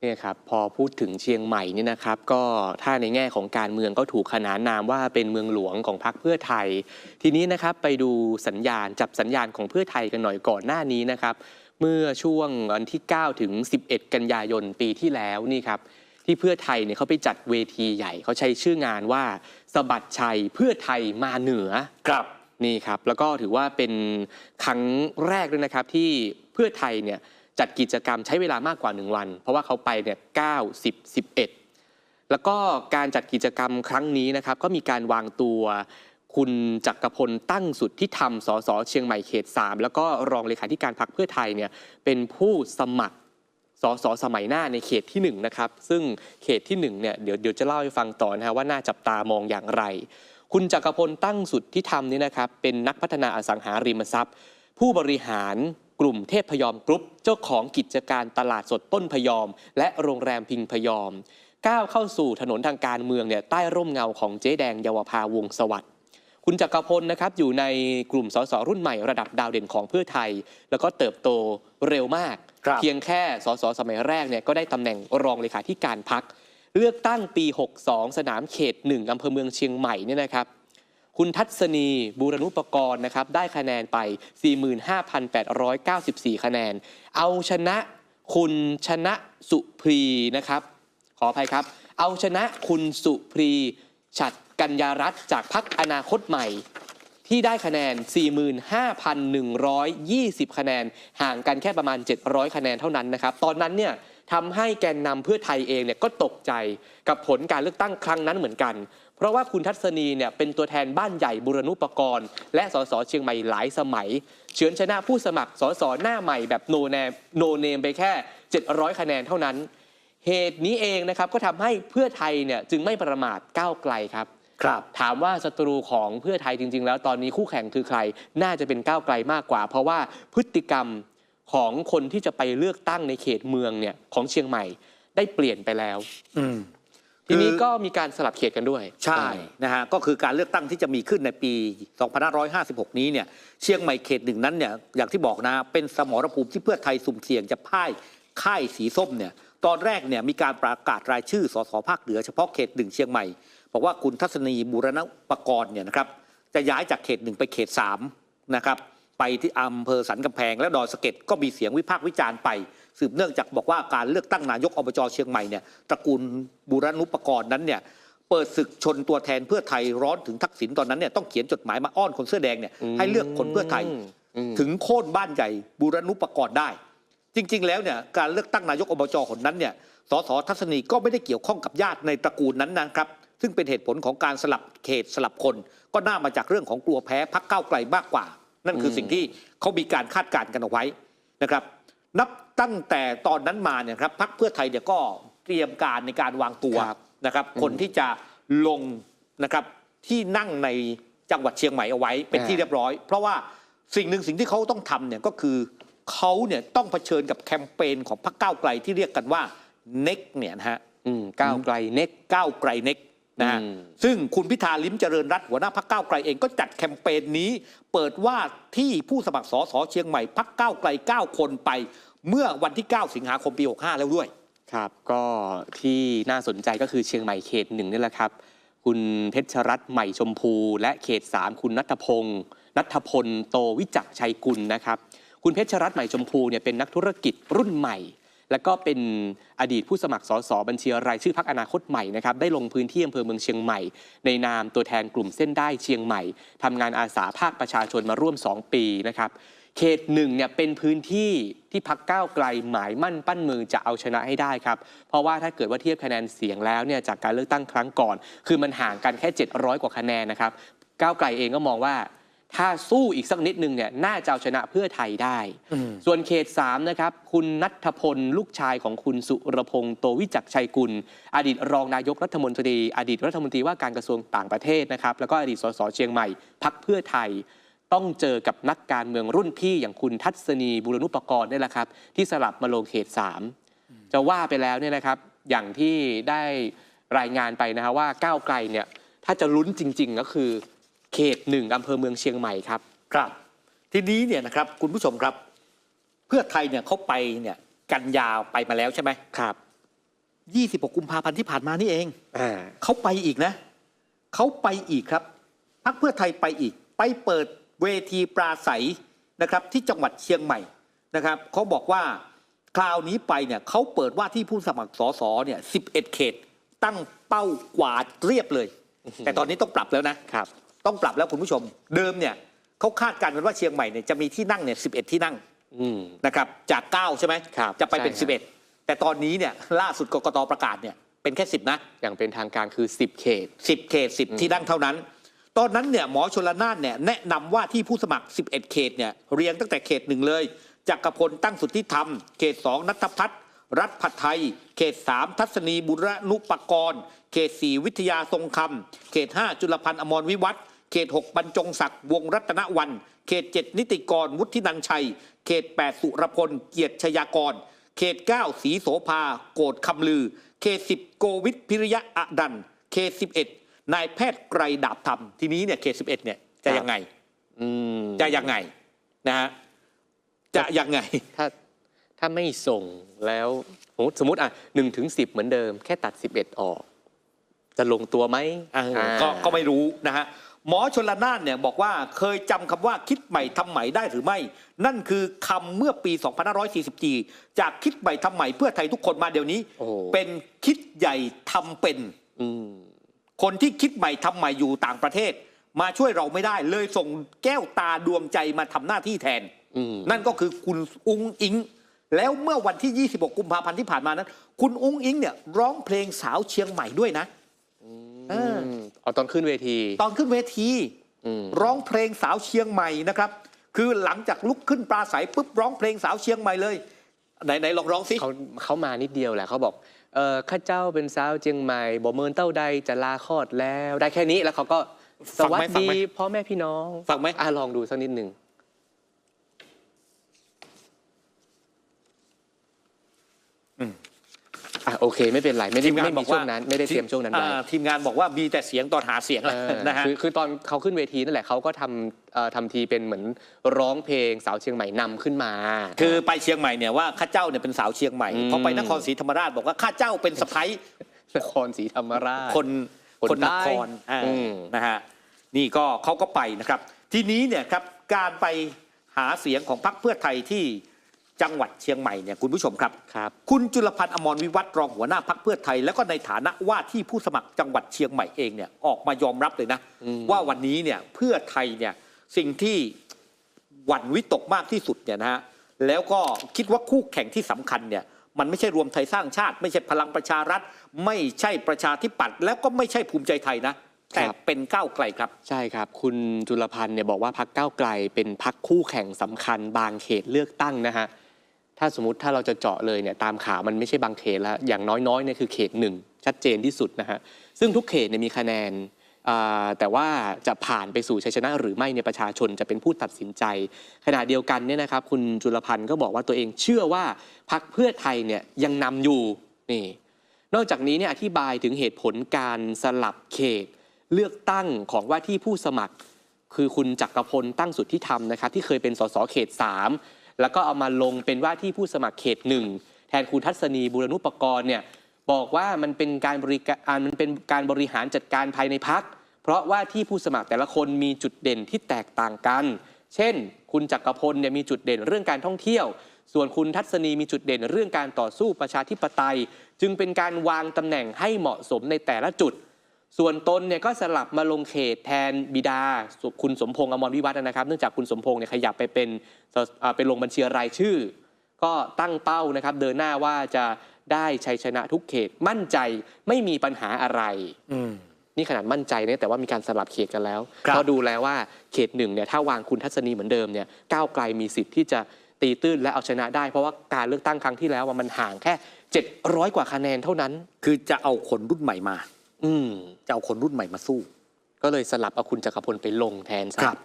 เนี่ยครับพอพูดถึงเชียงใหม่เนี่ยนะครับก็ถ้าในแง่ของการเมืองก็ถูกขนานนามว่าเป็นเมืองหลวงของพรรคเพื่อไทย ทีนี้นะครับไปดูสัญญาณจับสัญญาณของเพื่อไทยกันหน่อยก่อนหน้านี้นะครับ เมื่อช่วงวันที่ 9 ถึง 11 กันยายนปีที่แล้วนี่ครับที่เพื่อไทยเนี่ยเขาไปจัดเวทีใหญ่เขาใช้ชื่องานว่าสะบัดชัยเพื่อไทยมาเหนือครับนี่ครับแล้วก็ถือว่าเป็นครั้งแรกด้วยนะครับที่เพื่อไทยเนี่ย จัดกิจกรรมใช้เวลามากกว่า 1 วัน เพราะว่าเขาไปเนี่ย9 10 11แล้วก็การจัดกิจกรรมครั้งนี้นะครับก็มีการวางตัวคุณจักรพลตั้งสุดที่ทำสสเชียงใหม่เขต 3 แล้วก็รองเลขาธิการพรรคเพื่อไทยเนี่ยเป็นผู้สมัครสสสมัยหน้าในเขตที่1นะครับซึ่งเขตที่1เนี่ยเดี๋ยวเดี๋ยวจะเล่าให้ฟังต่อนะฮะว่าน่าจับตามองอย่างไร คุณจักรพลตั้งสุดที่ทำนี่นะครับเป็นนักพัฒนาอสังหาริมทรัพย์ ผู้บริหาร กลุ่มเทพพยอมกรุ๊ปเจ้าของกิจการตลาดสดต้นพยอม และโรงแรมพิงพยอม ก้าวเข้าสู่ถนนทางการเมืองเนี่ยใต้ร่มเงาของเจ๊แดงเยาวภาวงศ์สวัสดิ์คุณจักรพลนะครับอยู่ในกลุ่มสสรุ่นใหม่ระดับดาวเด่นของเพื่อไทย แล้วก็เติบโตเร็วมากครับเพียงแค่สสสมัยแรกเนี่ยก็ได้ตำแหน่งรองเลขาธิการพักเลือกตั้งปี 62 สนามเขต 1 อำเภอเมืองเชียงใหม่เนี่ยนะครับ คุณทัศนีบูรณุปกรณ์นะครับได้คะแนนไป 45,894 คะแนน เอาชนะคุณชนะสุพรีนะครับ ขออภัยครับ เอาชนะคุณสุพรีฉัดกัญญารัตน์จากพักอนาคตใหม่ ที่ได้คะแนน 45,120 คะแนน ห่างกันแค่ประมาณ 700 คะแนนเท่านั้นนะครับ ตอนนั้นเนี่ย ทำให้แกนนำเพื่อไทยเองเนี่ยก็ตกใจกับผลการเลือกตั้งครั้งนั้นเหมือนกัน เพราะว่าคุณทัศนีเนี่ยเป็นตัวแทนบ้านใหญ่บุรณุปกรณ์ และสสเชียงใหม่หลายสมัย เฉือนชนะผู้สมัครสสหน้าใหม่แบบโนแนมโนเนมไปแค่ 700 คะแนนเท่านั้น เหตุนี้เองนะครับก็ทำให้เพื่อไทยเนี่ยจึงไม่ประมาทก้าวไกลครับครับถามว่าศัตรูของเพื่อไทยจริง ๆ แล้วตอนนี้คู่แข่งคือใคร น่าจะเป็นก้าวไกลมากกว่า เพราะว่าพฤติกรรม ของคนที่จะไปเลือกตั้งในเขตเมืองเนี่ยของเชียงใหม่ได้เปลี่ยนไปแล้วอืมทีนี้คือก็มีการสลับเขตกันด้วย ใช่นะฮะก็คือการเลือกตั้งที่จะมีขึ้นในปี 2556 นี้เนี่ยเชียงใหม่เขตหนึ่งนั้นเนี่ยอย่างที่บอกนะเป็นสมรภูมิที่เพื่อไทยสุ่มเสี่ยงจะพ่ายค่ายสีส้มเนี่ยตอนแรกเนี่ยมีการประกาศรายชื่อสสภาคเหนือเฉพาะเขตหนึ่งเชียงใหม่บอกว่าคุณทัศนีบูรณปกรณ์เนี่ยนะครับจะย้ายจากเขตหนึ่งไปเขตสามนะครับ ไปที่อำเภอสันกำแพงและดอยสะเก็ดก็มีเสียงวิพากษ์วิจารณ์ไป สืบเนื่องจากบอกว่าการเลือกตั้งนายกอบจเชียงใหม่เนี่ยตระกูลบูรณุปกรณ์นั้นเนี่ยเปิดศึกชนตัวแทนเพื่อไทยร้อนถึงทักษิณตอนนั้นเนี่ยต้องเขียนจดหมายมาอ้อนคนเสื้อแดงเนี่ยให้เลือกคนเพื่อไทย ถึงโค่นบ้านใหญ่บูรณุปกรณ์ได้ จริง ๆ แล้วเนี่ยการเลือกตั้งนายกอบจคนนั้นเนี่ยสสทัศนีก็ไม่ได้เกี่ยวข้องกับญาติในตระกูลนั้นนะครับซึ่งเป็นเหตุผลของการสลับเขตสลับคน ก็น่ามาจากเรื่องของกลัวแพ้พักก้าไกลมากกว่า นั่นคือสิ่งที่เขามีการคาดการณ์กันเอาไว้นะครับ นับตั้งแต่ตอนนั้นมาเนี่ยครับพักเพื่อไทยเนี่ยก็เตรียมการในการวางตัวครับนะครับอืมคนที่จะลงนะครับที่นั่งในจังหวัดเชียงใหม่เอาไว้เป็นที่อ่าเรียบร้อย เพราะว่าสิ่งหนึ่งสิ่งที่เขาต้องทำเนี่ยก็คือเขาเนี่ยต้องเผชิญกับแคมเปญของพรรคก้าวไกลที่เรียกกันว่าเน็กเนี่ยนะฮะอืมก้าวไกลเน็กก้าวไกลเน็ก นะฮะอืมซึ่งคุณพิธาลิ้มเจริญรัตน์หัวหน้าพรรคก้าวไกลเองก็จัดแคมเปญนี้ เปิดว่าที่ผู้สมัครสสเชียงใหม่พรรคก้าวไกล 9 คนไป เมื่อวันที่ 9 สิงหาคมปี 65 แล้วด้วย ครับ ก็ที่น่าสนใจก็คือเชียงใหม่เขตหนึ่งนี่แหละครับ คุณเพชรรัตน์ใหม่ชมพู และเขต 3 คุณนัทพงศ์นัทพลโตวิจักรชัยกุลนะครับ คุณเพชรรัตน์ใหม่ชมพูเนี่ยเป็นนักธุรกิจรุ่นใหม่ และก็เป็นอดีตผู้สมัครสสบัญชีรายชื่อพักอนาคตใหม่นะครับได้ลงพื้นที่อำเภอเมืองเชียงใหม่ ในนามตัวแทนกลุ่มเส้นได้เชียงใหม่ทำงานอาสาภาคประชาชนมาร่วม 2 ปีนะครับเขตหนึ่งเนี่ยเป็นพื้นที่ที่พักก้าวไกลหมายมั่นปั้นมือจะเอาชนะให้ได้ครับ เพราะว่าถ้าเกิดว่าเทียบคะแนนเสียงแล้วเนี่ยจากการเลือกตั้งครั้งก่อน คือมันห่างกันแค่ 700 กว่าคะแนนนะครับก้าวไกลเองก็มองว่า ถ้าสู้อีกสักนิดนึงเนี่ยน่าจะเอาชนะเพื่อไทยได้อืมส่วนเขต 3 นะครับ คุณนัทพล ลูกชายของคุณสุรพงษ์โตวิจักรชัยกุล อดีตรองนายกรัฐมนตรี อดีตรัฐมนตรีว่าการกระทรวงต่างประเทศนะครับ แล้วก็อดีตสสเชียงใหม่พักเพื่อไทย ต้องเจอกับนักการเมืองรุ่นพี่อย่างคุณทัศนีบุรณุปกรณ์นี่แหละครับ ที่สลับมาลงเขต 3 จะว่าไปแล้วเนี่ยนะครับอย่างที่ได้รายงานไปนะฮะว่าก้าวไกลเนี่ยถ้าจะลุ้นจริง ๆ ก็คือ เขตหนึ่งอำเภอเมืองเชียงใหม่ครับ ครับ ทีนี้เนี่ยนะครับคุณผู้ชมครับ เพื่อไทยเนี่ยเขาไปเนี่ยกันยาวไปมาแล้วใช่ไหมครับ 26 กุมภาพันธ์ที่ผ่านมานี่เองอ่าเขาไปอีกนะเขาไปอีกครับพักเพื่อไทยไปอีก ไปเปิดเวทีปราศัยนะครับที่จังหวัดเชียงใหม่นะครับเขาบอกว่าคราวนี้ไปเนี่ยเขาเปิดว่าที่ผู้สมัครสสเนี่ย11 เขต ตั้งเป้ากวาดเรียบเลย แต่ตอนนี้ต้องปรับแล้วนะครับ ต้องปรับแล้วคุณผู้ชม เดิมเนี่ยเขาคาดการณ์กันว่าเชียงใหม่เนี่ยจะมีที่นั่งเนี่ย11ที่นั่งอืมนะครับจาก 9 ใช่ไหมครับจะไปเป็นใช่ครับ11 แต่ตอนนี้เนี่ยล่าสุดกกตประกาศเนี่ยเป็นแค่ 10 นะ อย่างเป็นทางการคือ 10 เขต 10 เขต 10 ที่นั่งเท่านั้น ตอนนั้นเนี่ยหมอชลนานเนี่ยแนะนำว่าที่ผู้สมัคร 11 เขตเนี่ยเรียงตั้งแต่เขตหนึ่งเลยจักรพลตั้งสุทธิธรรม เขต 2 นัทพัฒน์รัฐผัดไทย เขต 3 ทัศนีบุรณุปกรณ์ เขต 4 วิทยาทรงคำเขต 5 จุลพันธ์อมรวิวัฒน์ เขต 6 บรรจงศักดิ์วงรัตนวัน เขต 7 นิติกรวุฒินันชัย เขต 8 สุรพล เกียรติชยากร เขต 9 สีโสภา โกดคำลือ เขต 10 โกวิทพิริยะอดัน เขต 11 นายแพทย์ไกรดาบธรรม ทีนี้เนี่ยเขต 11 เนี่ยจะยังไงอืมจะยังไงนะฮะจะยังไง ถ้าถ้าไม่ส่งแล้วสมมติสมมติอะหนึ่งถึงสิเหมือนเดิม แค่ตัด 11 ออก จะลงตัวไหมเอออ่าก็ก็ไม่รู้นะฮะ หมอชนละนานเนี่ยบอกว่าเคยจำคำว่าคิดใหม่ทำใหม่ได้หรือไม่ นั่นคือคำเมื่อปี 2544 จากคิดใหม่ทำใหม่เพื่อไทยทุกคนมาเดี๋ยวนี้โอ้โหเป็นคิดใหญ่ทำเป็นอืมคนที่คิดใหม่ทำใหม่อยู่ต่างประเทศ มาช่วยเราไม่ได้เลยส่งแก้วตาดวงใจมาทำหน้าที่แทนอืมนั่นก็คือคุณอุ้งอิง แล้วเมื่อวันที่ 26 กุมภาพันธ์ที่ผ่านมานั้น คุณอุ้งอิงเนี่ยร้องเพลงสาวเชียงใหม่ด้วยนะ เออเอาตอนขึ้นเวที ตอนขึ้นเวทีอืมร้องเพลงสาวเชียงใหม่นะครับ คือหลังจากลุกขึ้นปราศัยปุ๊บร้องเพลงสาวเชียงใหม่เลยไหนไหนลองร้องสิเขาเขามานิดเดียวแหละเขาบอกเออข้าเจ้าเป็นสาวเจียงใหม่บ่เมินเต้าใดจะลาคลอดแล้ว ได้แค่นี้แล้วเขาก็สฟังไหมวัสฟังดีไหมพ่อแม่พี่น้อง ฟังไหมอะลองดูสักนิดหนึ่ง อืม อะ โอเคไม่เป็นไรไม่ได้ไม่มีช่วงนั้นไม่ได้เตรียมช่วงนั้นไว้อ่าทีมงานบอกว่ามีแต่เสียงตอนหาเสียงเออนะฮะคือคือตอนเขาขึ้นเวทีนั่นแหละเขาก็ทำเอ่อทำทีเป็นเหมือนร้องเพลงสาวเชียงใหม่นำขึ้นมา คือไปเชียงใหม่เนี่ยว่าข้าเจ้าเนี่ยเป็นสาวเชียงใหม่อืมพอไปนครศรีธรรมราชบอกว่าข้าเจ้าเป็นสะพ้ยนครศรีธรรมราชคนคนคนนใต้ครอ่าอืมนะฮะนี่ก็เขาก็ไปนะครับ ทีนี้เนี่ยครับการไปหาเสียงของพรรคเพื่อไทยที่ จังหวัดเชียงใหม่เนี่ยคุณผู้ชมครับ ครับ คุณจุลพันธ์อมรวิวัฒน์รองหัวหน้าพักเพื่อไทย แล้วก็ในฐานะว่าที่ผู้สมัครจังหวัดเชียงใหม่เองเนี่ยออกมายอมรับเลยนะ อืม ว่าวันนี้เนี่ยเพื่อไทยเนี่ยสิ่งที่หวั่นวิตกมากที่สุดเนี่ยนะฮะแล้วก็คิดว่าคู่แข่งที่สำคัญเนี่ยมันไม่ใช่รวมไทยสร้างชาติ ไม่ใช่พลังประชารัฐ ไม่ใช่ประชาธิปัตย์แล้วก็ไม่ใช่ภูมิใจไทยนะ แต่ครับ เป็นก้าวไกลครับ ใช่ครับ คุณจุลพันธ์เนี่ยบอกว่าพักก้าวไกลเป็นพักคู่แข่งสำคัญบางเขตเลือกตั้งนะฮะ ถ้าสมมติถ้าเราจะเจาะเลยเนี่ยตามข่าวมันไม่ใช่บางเขตแล้วอย่างน้อยๆเนี่ยคือเขตหนึ่งชัดเจนที่สุดนะฮะซึ่งทุกเขตเนี่ยมีคะแนนแต่ว่าจะผ่านไปสู่ชัยชนะหรือไม่ในยประชาชนจะเป็นผู้ตัดสินใจ ขณะเดียวกันเนี่ยนะครับคุณจุลพันธ์ก็บอกว่าตัวเองเชื่อว่าพักเพื่อไทยเนี่ยยังนำอยู่นี่นอกจากนี้เนี่ยอธิบายถึงเหตุผลการสลับเขตเลือกตั้งของว่าที่ผู้สมัคร คือคุณจักรพลตั้งสุดทธิธรรมนะครับที่เคยเป็นสสเขต 3 แล้วก็เอามาลงเป็นว่าที่ผู้สมัครเขตหนึ่งแทนคุณทัศนีบุรณุปกรณ์เนี่ยบอกว่ามันเป็นการบริการมันเป็นการบริหารจัดการภายในพัก เพราะว่าที่ผู้สมัครแต่ละคนมีจุดเด่นที่แตกต่างกัน เช่น คุณจักรพลเนี่ยมีจุดเด่นเรื่องการท่องเที่ยว ส่วนคุณทัศนีมีจุดเด่นเรื่องการต่อสู้ประชาธิปไตย จึงเป็นการวางตำแหน่งให้เหมาะสมในแต่ละจุด ส่วนตนเนี่ยก็สลับมาลงเขตแทนบิดาส่วนคุณสมพงษ์อมรวิวัฒน์นะครับ เนื่องจากคุณสมพงษ์เนี่ยขยับไปเป็นสอ่าเป็นลงบัญชีรายชื่อ ก็ตั้งเป้านะครับ เดินหน้าว่าจะได้ชัยชนะทุกเขตมั่นใจไม่มีปัญหาอะไรอืมนี่ขนาดมั่นใจเนี่ยแต่ว่ามีการสลับเขตกันแล้วครับเพราะดูแล้วว่าเขตหนึ่งเนี่ยถ้าวางคุณทัศนีเหมือนเดิมเนี่ยก้าวไกลมีสิทธิ์ที่จะตีตื้นและเอาชนะได้ เพราะว่าการเลือกตั้งครั้งที่แล้วอะมันห่างแค่ 700 กว่าคะแนนเท่านั้น คือจะเอาคนรุ่นใหม่มา อืมจะเอาคนรุ่นใหม่มาสู้ ก็เลยสลับเอาคุณจักรพลไปลงแทนซะครับ